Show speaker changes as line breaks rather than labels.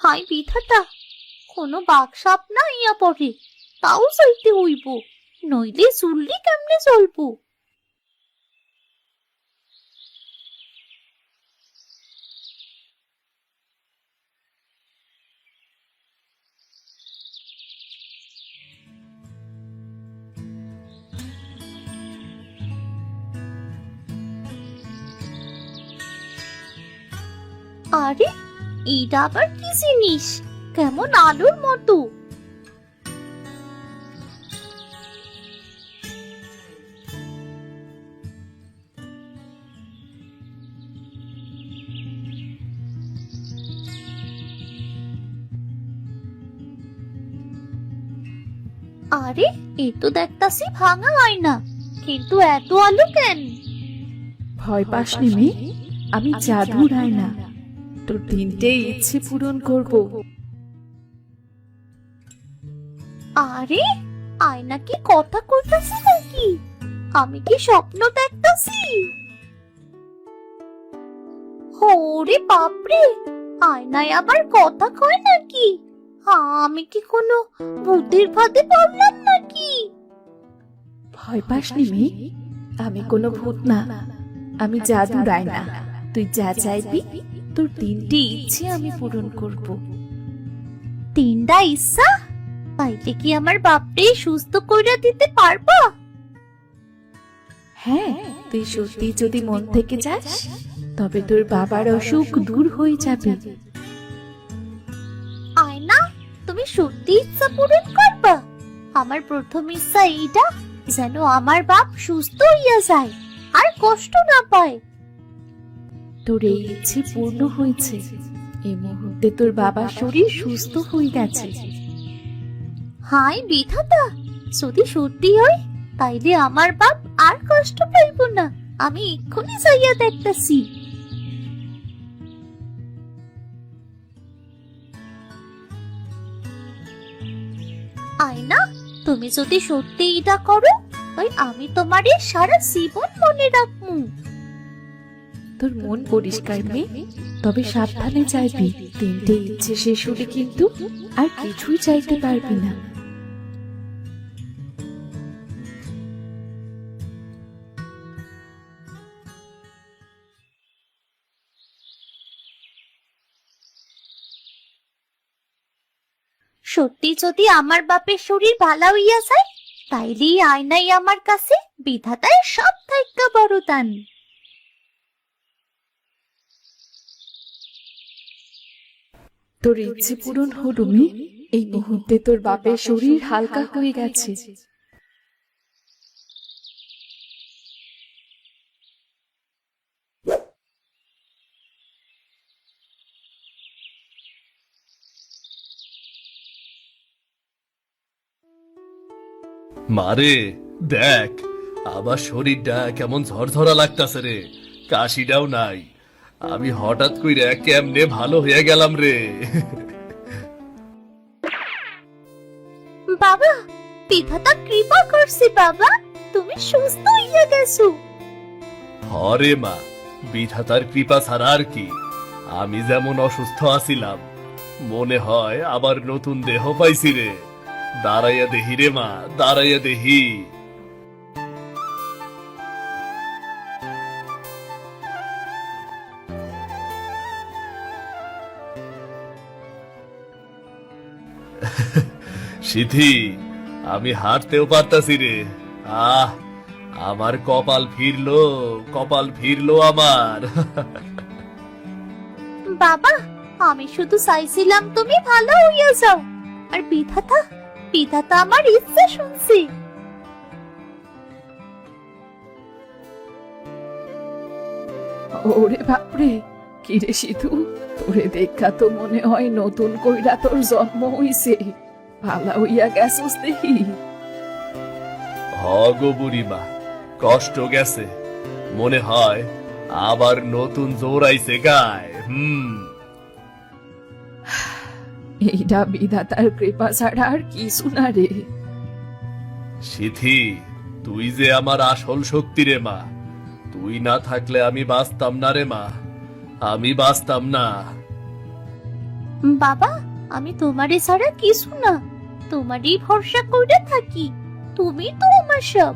High বিধাতা, কোনো বাঘ সাপ না ইয়া পড়ে তাও যাইতে হইব, নইলে চুল্লি কেমনে চলবো? আরে এটা আবার কি জিনিস? কেমন আলোর মতো। আরে এ তো দেখতাছি ভাঙা আয়না। কিন্তু এত আলো কেন?
ভয় পাস নেমে আমি জাদুর আয়না। তোর তিনটে ইচ্ছে পূরণ করব।
আরে আয়না কি কথা কইতাছে নাকি? আমি কি স্বপ্ন দেখতাছি? ওরে বাপরে আয়নায় আবার কথা কয় নাকি? আমি কি কোনো ভূতের ফাঁদে পড়লাম নাকি?
ভয় পাস নেমে আমি কোনো ভূত না। আমি জাদুর আয়না তুই যা চাইবি তোর তিনটে ইচ্ছে আমি পূরণ করব।
তিনটা ইচ্ছা পাইলে কি আমার বাপরে সুস্থ কইরা দিতে পারবা?
হ্যাঁ তুই সত্যি যদি মন থেকে যাস তবে তোর বাবার অসুখ দূর হয়ে যাবে।
আয়না তুমি সত্যি ইচ্ছা পূরণ করবা? আমার প্রথম ইচ্ছা এইটা যেন আমার বাপ সুস্থ হইয়া যায় আর কষ্ট না পায়।
তোর এই ইচ্ছে পূর্ণ হয়েছে। মুহূর্তে তোর শরীর সুস্থ হয়ে গেছে।
হাই বিধাতা, যদি সত্যি হয়, তাইলে আমার বাপ আর কষ্ট পাইব না। আমি এক্ষুনি যাইয়া দেখতেছি। আয়না, তুমি যদি সত্যি এটা করো, ওই আমি তোমারে সারা জীবন মনে রাখব
তোর মন পরিষ্কার মেয়ে তবে সাবধানে চাইবি তিনটে ইচ্ছে শেষ হলে কিন্তু আর কিছুই চাইতে পারবি না।
সত্যি যদি আমার বাপের শরীর ভালো হইয়া যায়, তাইলেই আয়নাই আমার কাছে, বিধাতায় সব থেকে বড় দান।
তোর ইচ্ছে পূরণ হলো মেয়ে এই মুহূর্তে তোর বাপের শরীর হালকা হয়ে গেছে।
মারে দেখ, আমার শরীরটা কেমন ঝরঝরা লাগতাছে রে। কাশিটাও নাই। আমি হঠাৎ কইরা কেমনে ভালো হয়ে গেলাম রে?
বাবা বিধাতা কৃপা করছে বাবা তুমি সুস্থ হইয়া গেছো।
হরে মা বিধাতার কৃপা ছাড়া আর কি? আমি যেমন অসুস্থ আছিলাম মনে হয় আবার নতুন দেহ পাইছি রে। দাঁড়াইয়া দেহি রে মা দাঁড়াইয়া দেহি সিথি আমি হাঁটতেও পারতাছি রে। আহ আমার কপাল ফিরলো কপাল ফিরলো আমার।
বাবা আমি শুধু চাইছিলাম তুমি ভালো হইয়া যাও। আর বিধাতা বিধাতা আমার ইচ্ছা শুনছি।
ওরে বাপরে কিরে সিধু তোরে দেখা তো মনে হয় নতুন কইরা তোর জন্ম হইছে। ভালা হইয়া গেছস দেখি।
হ গো বুড়িমা কষ্ট গেছে। মনে হয় আবার নতুন জোর আইছে গায় হুম।
এইটা বিধাতার কৃপা ছাড়া আর কিছু না রে।
সিথি তুই যে আমার আসল শক্তি রে মা তুই না থাকলে আমি বাঁচতাম না রে মা। আমি বাঁচতাম না।
বাবা, আমি তোমারে ছাড়া কিছু না। তোমারই ভরসা করে থাকি। তুমি তো আমার সব।